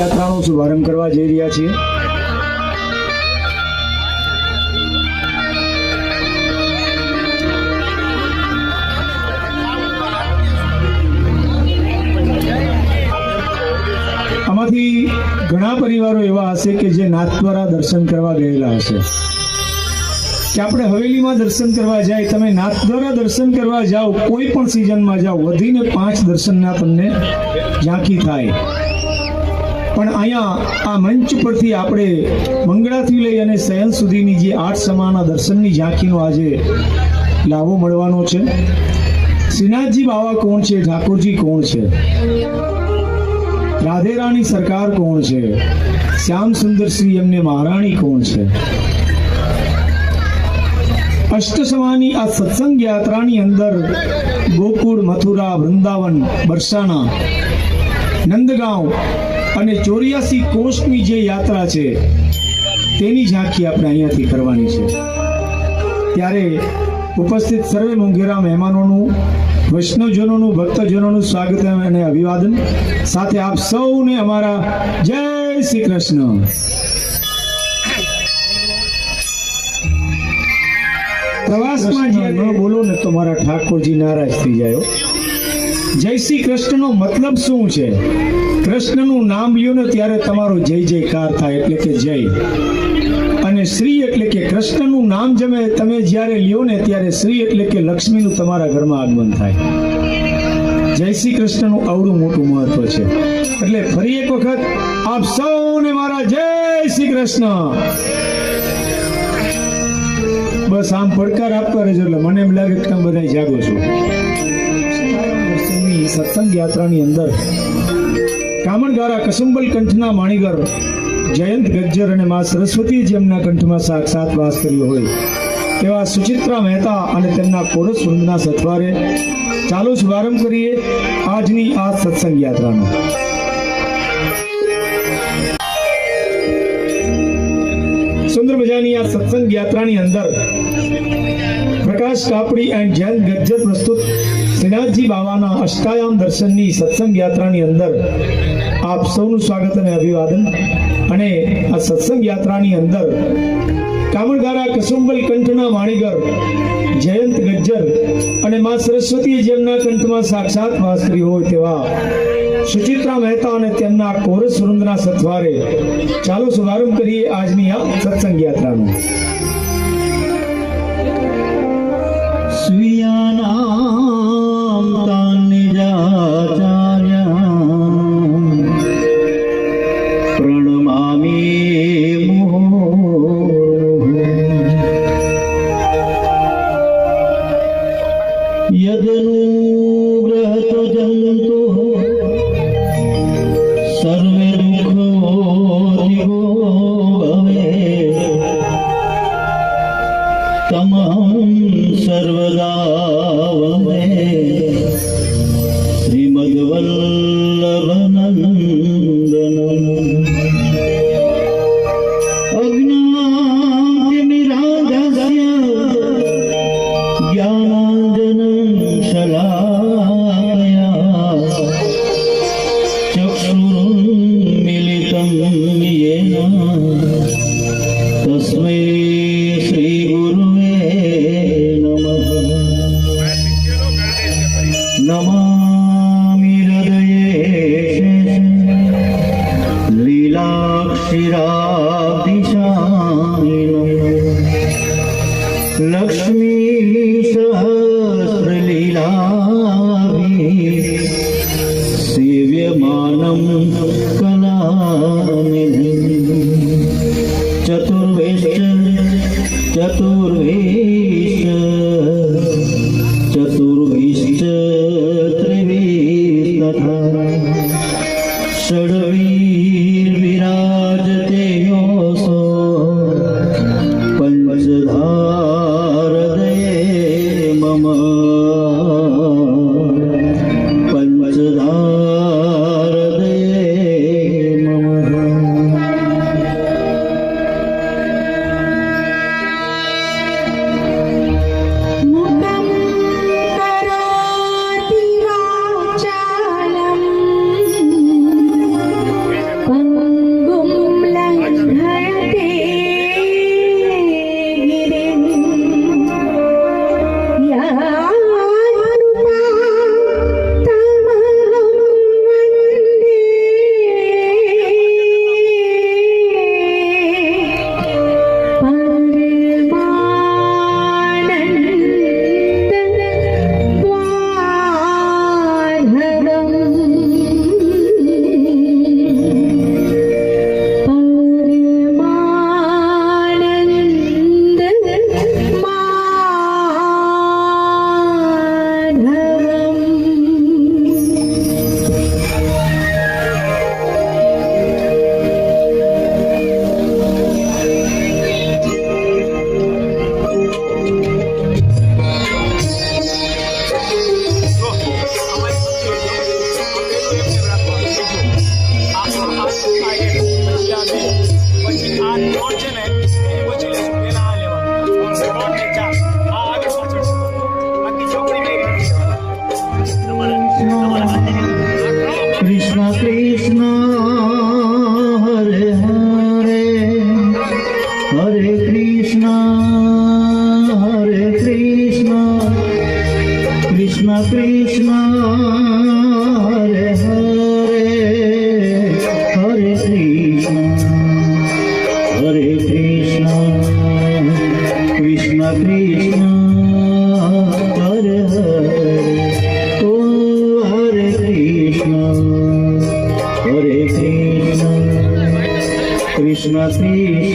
યાત્રાનો શુભારંભ કરવા જઈ રહ્યા છીએ. આમાંથી ઘણા પરિવારો એવા હશે કે જે નાથ દ્વારા દર્શન કરવા ગયેલા હશે. કે આપણે હવેલીમાં દર્શન કરવા જાય, તમે નાથ દ્વારા દર્શન કરવા જાઓ, કોઈ પણ સિઝનમાં જાઓ, વધીને પાંચ દર્શનના તમને ઝાંખી થાય. પણ અહીંયા આ મંચ પરથી આપણે મંગળાથી લઈ અને સહેલ સુધીની જે આઠ સમાના દર્શનની ઝાંખીનો આજે લાવો મળવાનો છે. શ્રીનાથજી બાવા કોણ છે? ઠાકોરજી કોણ છે? રાધેરાની સરકાર કોણ છે? શ્યામ સુંદર શ્રી એમને મહારાણી કોણ છે? અષ્ટસમાની આ સત્સંગ યાત્રાની અંદર ગોકુળ, મથુરા, વૃંદાવન બરસાણા નંદગાંવ અને ચોર્યાસી કોષની જે યાત્રા છે તેની ઝાંખી આપણે અહીંયાથી કરવાની છે. ત્યારે ઉપસ્થિત સર્વે મોંઘેરા મહેમાનોનું વૈષ્ણવજનોનું ભક્તજનોનું સ્વાગત અને અભિવાદન. સાથે આપ સૌને અમારા જય શ્રી કૃષ્ણ. પ્રવાસમાં જે ન બોલો ને તો મારા ઠાકોરજી નારાજ થઈ જાય જય શ્રી કૃષ્ણનો મતલબ શું છે? કૃષ્ણનું નામ લ્યો ને ત્યારે તમારો જય જયકાર થાય, એટલે કે જય. અને શ્રી એટલે કે કૃષ્ણનું નામ જમે તમે જ્યારે લ્યો ને ત્યારે શ્રી એટલે કે લક્ષ્મીનું તમારા ઘરમાં આગમન થાય. જય શ્રી કૃષ્ણનું અવડું મોટું મહત્વ છે. એટલે ફરી એક વખત આપ સૌને મારા જય શ્રી કૃષ્ણ. બસ આમ પડકાર આપતા રહેજો, એટલે મને એમ લાગે કે તમે બધા જાગો છો. સત્સંગ યાત્રાની અંદર કામણગારા કસુંબલ કંઠના માણીગર, જયંત ગજ્જર અને મા સરસ્વતી જેમના કંઠમાં સાક્ષાત વાસ કર્યો હોય. તેવા સુચિત્રા મહેતા અને તેમના કોરસ વૃંદના સથવારે ચાલો શુભારંભ કરીએ આજની આ સત્સંગ યાત્રાનો. સુંદર મજાની આ સત્સંગ યાત્રાની અંદર પ્રકાશ કાપડી એન્ડ જૈન ગજ્જર પ્રસ્તુત શ્રીનાથજી બાવાના અષ્ટાયામ દર્શનની સત્સંગ યાત્રાની અંદર આપ સૌનું સ્વાગત અને અભિવાદન. અને આ સત્સંગ યાત્રાની અંદર કામણગારા કસુંબલ કંઠના માણીગર જયંત ગજ્જર અને મા સરસ્વતી જેમના કંઠમાં સાક્ષાત વાસ કરી હોય તેવા સુચિત્રા મહેતા અને તેમના કોરસ વૃંદના સથવારે ચાલો શુભારંભ કરીએ આજની આ સત્સંગ યાત્રાનો. સ્વીયાનામ নমঃ নমঃ કૃષ્ણ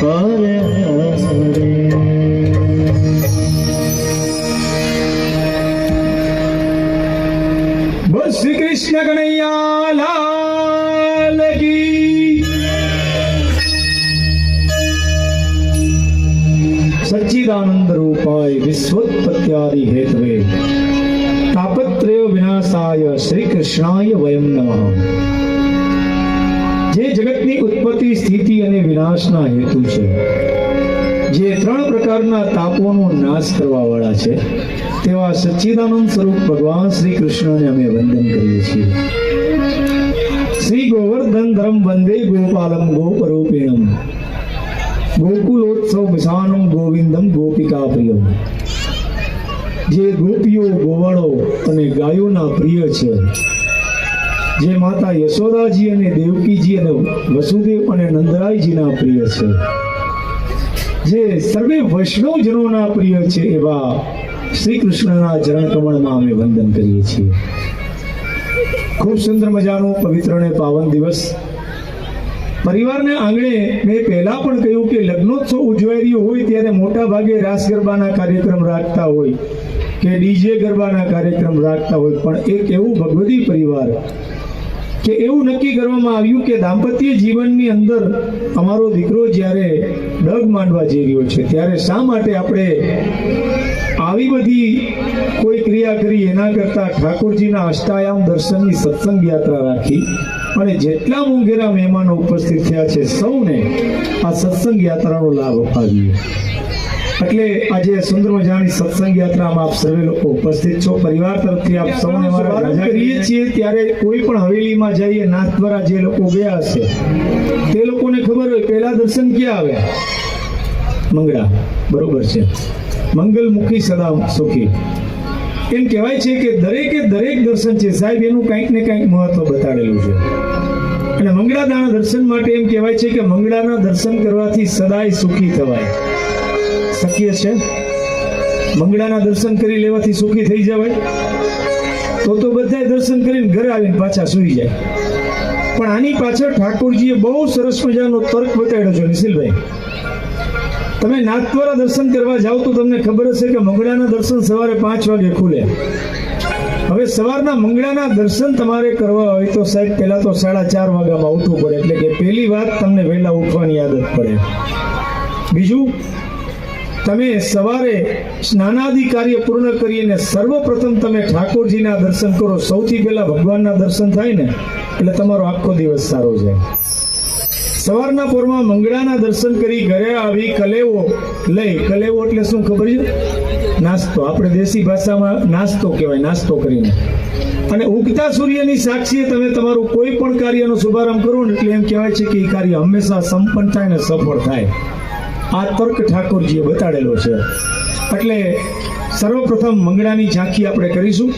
હરે હરે શ્રી હેતવે તાપત્રય વિનાશાય શ્રી કૃષ્ણાય જે જગતની ઉત્પત્તિ સ્થિતિ અને વિનાશના હેતુ છે. જે ત્રણ પ્રકારના તાપોનો નાશ કરવા વાળા છે, તેવા સચ્ચિદાનંદ સ્વરૂપ ભગવાન શ્રી કૃષ્ણને અમે વંદન કરીએ છીએ. શ્રી ગોવર્ધન ધરમ વંદે ગોપાલમ ગોપરૂપિણમ. ગોકુલોત્સવ વિશાનમ ગોવિંદમ ગોપિકા પ્રિયમ જે ગોપીઓ, ગોવાળો અને ગાયોના પ્રિય છે. જે માતા યશોદાજી અને દેવકીજી અને વસુદેવ અને નંદરાયજીના પ્રિય છે. જે સર્વે વૈષ્ણવજનોના પ્રિય છે એવા શ્રી કૃષ્ણના ચરણ કમળમાં અમે વંદન કરીએ છીએ. ખૂબ સુંદર મજાનો પવિત્ર અને પાવન દિવસ. પરિવારને આંગણે મેં પહેલા પણ કહ્યું કે લગ્નોત્સવ ઉજવાઈ રહ્યો હોય ત્યારે મોટા ભાગે રાસ ગરબાના કાર્યક્રમ રાખતા હોય કે ડીજે ગરબાના કાર્યક્રમ રાખતા હોય, પણ એક એવું ભગવતી પરિવાર કે એવું નક્કી કરવામાં આવ્યું કે દાંપત્ય જીવનની અંદર અમારો દીકરો જ્યારે ડગ માંડવા જઈ રહ્યો છે, ત્યારે શા માટે આપણે આવી બધી કોઈ ક્રિયા કરી એના કરતાં ઠાકોરજીના અષ્ટાયામ દર્શનની સત્સંગ યાત્રા રાખી અને જેટલા મોંઘેરા મહેમાનો ઉપસ્થિત થયા છે, સૌને આ સત્સંગ યાત્રાનો લાભ અપાવીએ. એટલે આજે સુંદર મજાની સત્સંગ યાત્રામાં આપ સર્વે લોકો ઉપસ્થિત છો. પરિવાર તરફથી આપ સૌને મારા કરીએ. છીએ. ત્યારે કોઈ પણ હવેલીમાં જઈએ નાથ દ્વારા જે લોકો ગયા હશે તે લોકોને ખબર હોય પહેલા દર્શન ક્યાં આવ્યા? મંગળા. બરોબર છે. મંગલમુખી સદા સુખી. એમ કહેવાય છે કે દરેકે દરેક દર્શન છે. સાહેબ એનું કંઈક ને કંઈક મહત્વ બતાડેલું છે. અને મંગળાદાના દર્શન માટે એમ કહેવાય છે કે મંગળાના દર્શન કરવાથી સદાય સુખી થવાય. શક્ય છે મંગળાના દર્શન કરી લેવાથી સુખી થઈ જવાય. તો તો બધાય દર્શન કરીને ઘરે આવીને પાછા સૂઈ જાય. પણ આની પાછળ ઠાકોરજીએ બહુ સરસ મજાનો તર્ક બતાડ્યો છે, નિશિલભાઈ. તમે નાથદ્વારા દર્શન કરવા જાઓ તો તમને ખબર હશે કે મંગળાના દર્શન સવારે પાંચ વાગે ખુલે. હવે સવારના મંગળાના દર્શન તમારે કરવા હોય તો સાહેબ, પહેલા તો સાડા ચાર વાગ્યામાં ઉઠવું પડે. એટલે કે પહેલી વાત તમને વહેલા ઉઠવાની આદત પડે. બીજું તમે સવારે સ્નાનાદિ કાર્ય પૂર્ણ કરીને સર્વપ્રથમ તમે ઠાકોરજીના દર્શન કરો. સૌથી પહેલા ભગવાનના દર્શન થાય ને, એટલે તમારો આખો દિવસ સારો જાય. સવારના પોરમાં મંગળાના દર્શન કરી ઘરે આવી કલેવો લઈ. કલેવો એટલે શું ખબર છે? નાસ્તો. આપણે દેશી ભાષામાં નાસ્તો કહેવાય, નાસ્તો કરીને. અને ઉગતા સૂર્યની સાક્ષીએ તમે તમારું કોઈ પણ કાર્યનો શુભારંભ કરો ને, એટલે એમ કહેવાય છે કે એ કાર્ય હંમેશા સંપન્ન થાય ને સફળ થાય. આ તર્ક ઠાકોરજીએ બતાડેલો છે. એટલે સર્વપ્રથમ મંગળાની ઝાંખી આપણે કરીશું.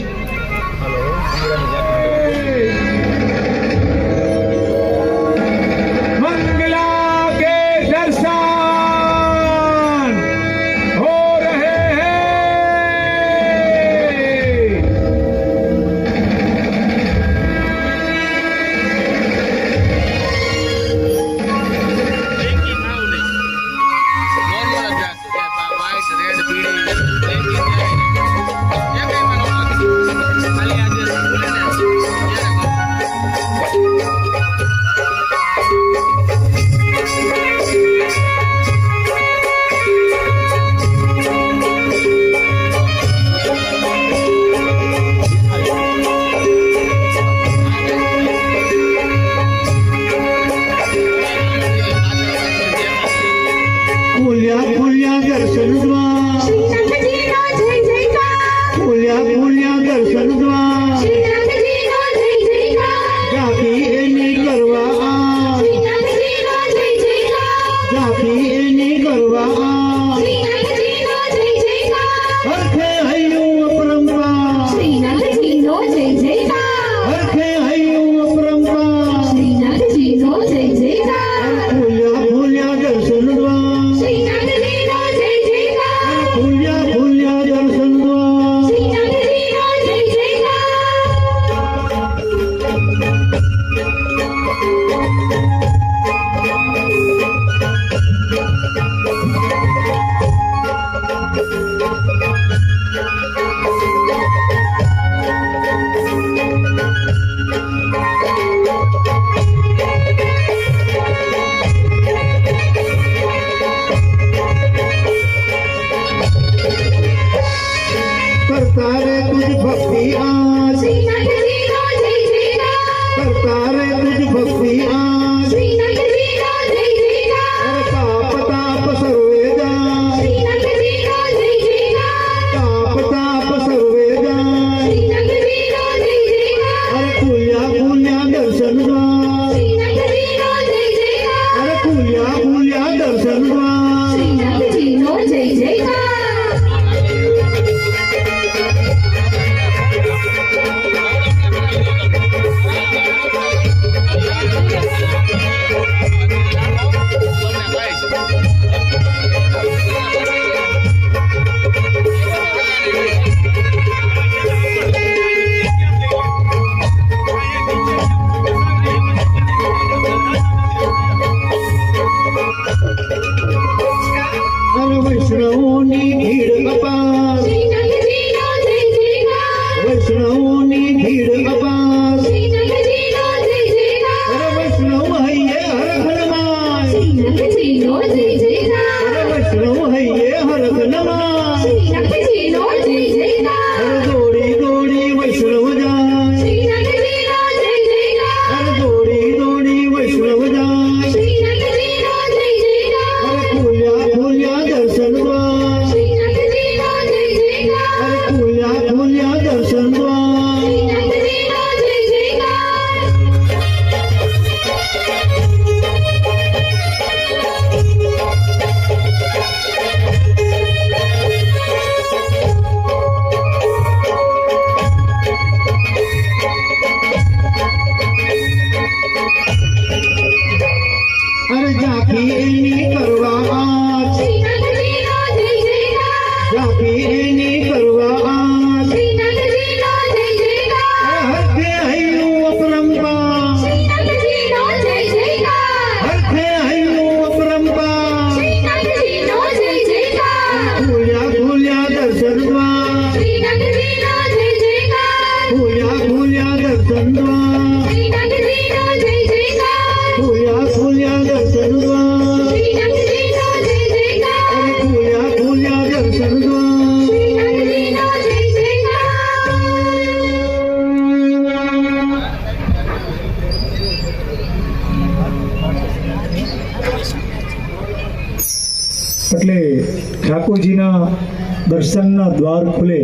દર્શનના દ્વાર ખુલે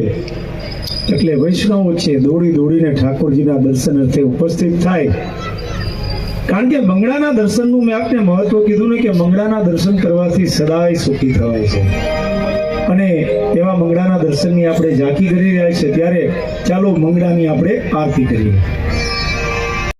એટલે વૈષ્ણવો છે, દોડી દોડીને ઠાકોરજીના દર્શન અર્થે ઉપસ્થિત થાય. કારણ કે મંગળાના દર્શનનું મેં આપને મહત્વ કીધું ને કે મંગળાના દર્શન કરવાથી સદાય સુખી થવાય છે. અને એવા મંગળાના દર્શનની આપણે ઝાંકી કરી રહ્યા છે, ત્યારે ચાલો મંગળાની આપણે આરતી કરીએ.